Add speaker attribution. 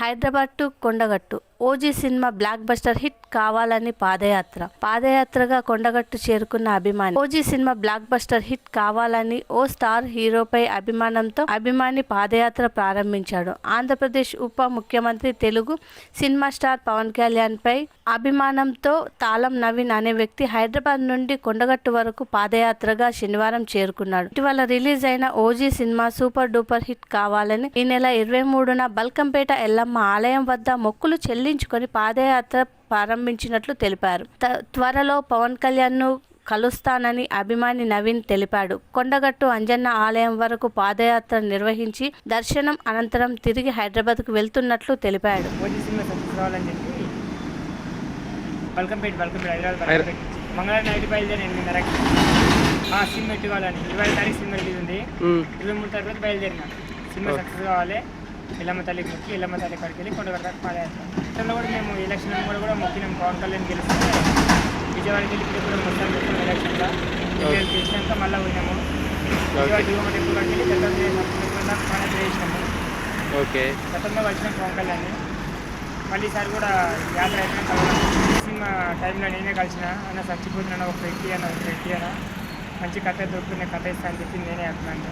Speaker 1: Hyderabad to Kondagattu. OG cinema blockbuster hit కావాలని పాదయాత్ర. పాదయాత్రగా కొండగట్టు చేరుకున్న అభిమాని. OG cinema blockbuster hit కావాలని ఓ స్టార్ హీరోపై అభిమానంతో అభిమాని పాదయాత్ర ప్రారంభించాడు. ఆంధ్రప్రదేశ్ ఉప ముఖ్యమంత్రి తెలుగు సినిమా స్టార్ పవన్ కళ్యాణ్ పై అభిమానంతో తాళం నవీన్ అనే వ్యక్తి హైదరాబాద్ నుండి కొండగట్టు వరకు పాదయాత్రగా శనివారం చేరుకున్నాడు. ఇటీవల రిలీజ్ అయిన OG cinema super duper hit కావాలని ఈ నెల ఇరవై మూడున బల్కంపేట ఎల్లమ్మ ఆలయం వద్ద మొక్కులు చెల్లి చెల్లించుకొని పాదయాత్ర ప్రారంభించినట్లు తెలిపారు. త్వరలో పవన్ కళ్యాణ్ను కలుస్తానని అభిమాని నవీన్ తెలిపాడు. కొండగట్టు అంజన్న ఆలయం వరకు పాదయాత్ర నిర్వహించి దర్శనం అనంతరం తిరిగి హైదరాబాద్కు వెళ్తున్నట్లు తెలిపాడు.
Speaker 2: మంగళవారం నైట్ బయలుదేరి ఎనిమిదిన్నరకి పెట్టుకోవాలని. ఇరవై తారీఖు సినిమా రిలీజ్ ఉంది ఇరవై మూడు తారీఖు బయలుదేరిన. సినిమా సక్సెస్ కావాలి. ఎల్లమ్మ తల్లికి మొక్కి ఎల్లమ్మ తల్లి కాడికి వెళ్ళి కొండగట్ట పాదయాత్ర. ఇతరులు కూడా మేము ఎలక్షన్ కూడా కూడా మొక్కినాం పవన్ కళ్యాణ్ గెలిస్తే విజయవాడకి వెళ్ళి ఇప్పుడు కూడా మొత్తం మొత్తం ఎలక్షన్లో గెలిచినాక మళ్ళీ పోయినాము. విజయవాడ దిగుమతి ఎక్కువ కాడికి వెళ్ళి గతంలో పాదయాత్ర చేసినాము.
Speaker 3: ఓకే
Speaker 2: గతంలో కలిసిన పవన్ కళ్యాణ్. మళ్ళీ ఈసారి కూడా యాత్ర అయిపోయిన సినిమా టైంలో నేనే కలిసిన. అన్న చచ్చిపోతున్నాను ఒక వ్యక్తి అన్న ఒక వ్యక్తి అన్న. మంచి కథ దొరుకుతున్న కథ ఇస్తా అని చెప్పి నేనే అంటున్నాను